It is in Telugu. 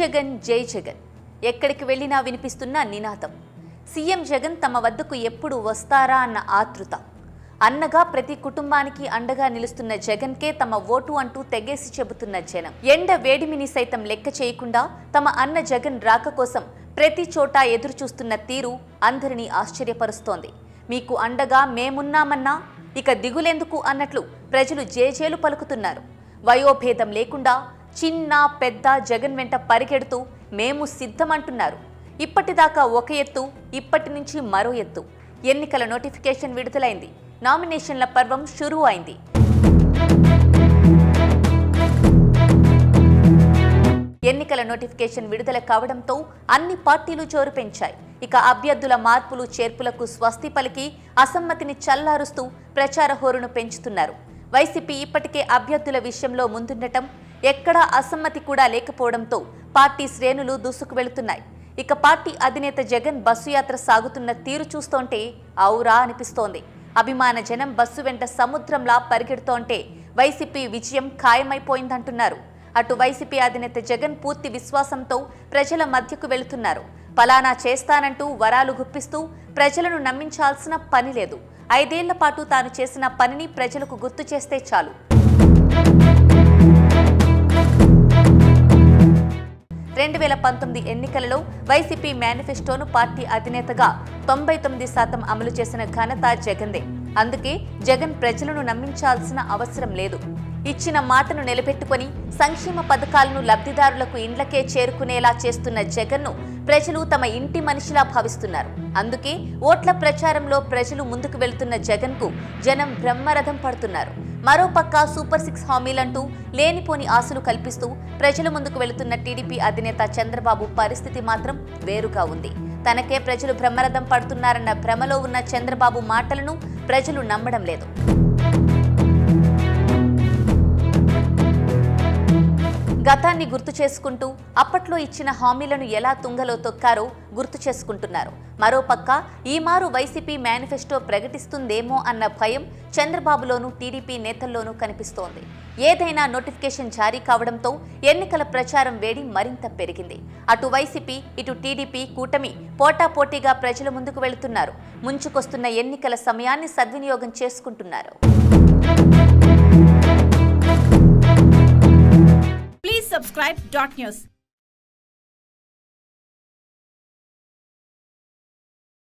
జగన్ జై జగన్. ఎక్కడికి వెళ్ళినా వినిపిస్తున్న నినాదం. సీఎం జగన్ తమ వద్దకు ఎప్పుడు వస్తారా అన్న ఆతృత. అన్నగా ప్రతి కుటుంబానికి అండగా నిలుస్తున్న జగన్కే తమ ఓటు అంటూ తెగేసి చెబుతున్న జనం. ఎండ వేడిమిని సైతం లెక్క చేయకుండా తమ అన్న జగన్ రాక కోసం ప్రతి చోట ఎదురు చూస్తున్న తీరు అందరినీ ఆశ్చర్యపరుస్తోంది. మీకు అండగా మేమున్నామన్నా ఇక దిగులెందుకు అన్నట్లు ప్రజలు జేజేలు పలుకుతున్నారు. వయోభేదం లేకుండా చిన్న పెద్ద జగన్ వెంట పరిగెడుతూ మేము సిద్ధమంటున్నారు. ఇప్పటిదాకా ఒక ఎత్తు ఇప్పటి నుంచి మరో ఎత్తు. ఎన్నికల నోటిఫికేషన్ విడుదలైంది. నామినేషన్ల పర్వం షురూ అయింది ఎన్నికల నోటిఫికేషన్ విడుదల కావడంతో అన్ని పార్టీలు చోరు పెంచాయి. ఇక అభ్యర్థుల మార్పులు చేర్పులకు స్వస్తి పలికి అసమ్మతిని చల్లారుస్తూ ప్రచార హోరును పెంచుతున్నారు. వైసీపీ ఇప్పటికే అభ్యర్థుల విషయంలో ముందుండటం ఎక్కడా అసమ్మతి కూడా లేకపోవడంతో పార్టీ శ్రేణులు దూసుకు వెళుతున్నాయి. ఇక పార్టీ అధినేత జగన్ బస్సు యాత్ర సాగుతున్న తీరు చూస్తోంటే ఔరా అనిపిస్తోంది. అభిమాన జనం బస్సు వెంట సముద్రంలా పరిగెడుతోంటే వైసీపీ విజయం ఖాయమైపోయిందంటున్నారు. అటు వైసీపీ అధినేత జగన్ పూర్తి విశ్వాసంతో ప్రజల మధ్యకు వెళుతున్నారు. పలానా చేస్తానంటూ వరాలు గుప్పిస్తూ ప్రజలను నమ్మించాల్సిన పని లేదు. ఐదేళ్ళ పాటు తాను చేసిన పనిని ప్రజలకు గుర్తు చేస్తే చాలు. పంతొమ్మిది ఎన్నికలలో వైసీపీ మేనిఫెస్టోను పార్టీ అధినేతగా తొంభై తొమ్మిది శాతం అమలు చేసిన ఘనత జగన్దే అందుకే జగన్ ప్రజలను నమ్మించాల్సిన అవసరం లేదు. ఇచ్చిన మాటను నిలబెట్టుకొని సంక్షేమ పథకాలను లబ్ధిదారులకు ఇండ్లకే చేరుకునేలా చేస్తున్న జగన్ను ప్రజలు తమ ఇంటి మనిషిలా భావిస్తున్నారు. అందుకే ఓట్ల ప్రచారంలో ప్రజలు ముందుకు వెళ్తున్న జగన్కు జనం బ్రహ్మరథం పడుతున్నారు. మరోపక్క సూపర్ సిక్స్ హామీలంటూ లేనిపోని ఆశలు కల్పిస్తూ ప్రజల ముందుకు వెళుతున్న టీడీపీ అధినేత చంద్రబాబు పరిస్థితి మాత్రం వేరుగా ఉంది. తనకే ప్రజలు బ్రహ్మరథం పడుతున్నారన్న భ్రమలో ఉన్న చంద్రబాబు మాటలను ప్రజలు నమ్మడం లేదు. గతాన్ని గుర్తు చేసుకుంటూ అప్పట్లో ఇచ్చిన హామీలను ఎలా తుంగలో తొక్కారో గుర్తు చేసుకుంటున్నారు. మరోపక్క ఈమారు వైసీపీ మేనిఫెస్టో ప్రకటిస్తుందేమో అన్న భయం చంద్రబాబులోనూ టీడీపీ నేతల్లోనూ కనిపిస్తోంది. ఏదైనా నోటిఫికేషన్ జారీ కావడంతో ఎన్నికల ప్రచారం వేడి మరింత పెరిగింది. అటు వైసీపీ ఇటు టీడీపీ కూటమి పోటాపోటీగా ప్రజల ముందుకు వెళుతున్నారు. ముంచుకొస్తున్న ఎన్నికల సమయాన్ని సద్వినియోగం చేసుకుంటున్నారు. Subscribe dot news.